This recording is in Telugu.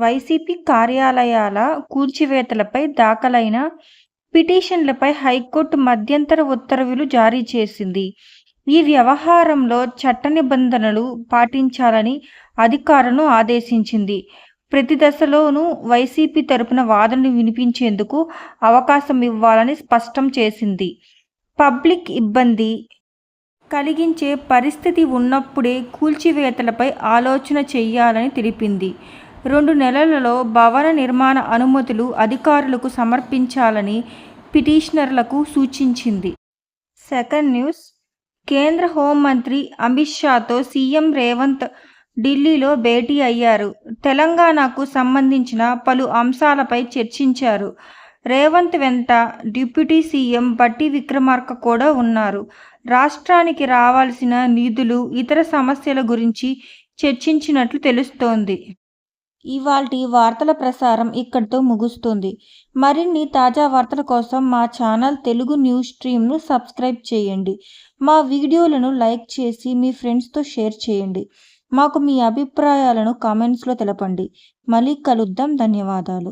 వైసీపీ కార్యాలయాల కూల్చివేతలపై దాఖలైన పిటిషన్లపై హైకోర్టు మధ్యంతర ఉత్తర్వులు జారీ చేసింది. ఈ వ్యవహారంలో చట్ట నిబంధనలు పాటించాలని అధికారులను ఆదేశించింది. ప్రతి దశలోనూ వైసీపీ తరపున వాదనలు వినిపించేందుకు అవకాశం ఇవ్వాలని స్పష్టం చేసింది. పబ్లిక్ ఇబ్బంది కలిగించే పరిస్థితి ఉన్నప్పుడే కూల్చివేతలపై ఆలోచన చేయాలని తెలిపింది. రెండు నెలలలో భవన నిర్మాణ అనుమతులు అధికారులకు సమర్పించాలని పిటిషనర్లకు సూచించింది. సెకండ్ న్యూస్ కేంద్ర హోంమంత్రి అమిత్షాతో సీఎం రేవంత్ ఢిల్లీలో భేటీ అయ్యారు. తెలంగాణకు సంబంధించిన పలు అంశాలపై చర్చించారు. రేవంత్ వెంట డిప్యూటీ సీఎం బట్టి విక్రమార్క కూడా ఉన్నారు. రాష్ట్రానికి రావాల్సిన నిధులు, ఇతర సమస్యల గురించి చర్చించినట్లు తెలుస్తోంది. ఇవాల్టి వార్తల ప్రసారం ఇక్కడితో ముగుస్తుంది. మరిన్ని తాజా వార్తల కోసం మా ఛానల్ తెలుగు న్యూస్ స్ట్రీమ్ను సబ్స్క్రైబ్ చేయండి. మా వీడియోలను లైక్ చేసి మీ ఫ్రెండ్స్తో షేర్ చేయండి. మాకు మీ అభిప్రాయాలను కామెంట్స్లో తెలపండి. మళ్ళీ కలుద్దాం ధన్యవాదాలు.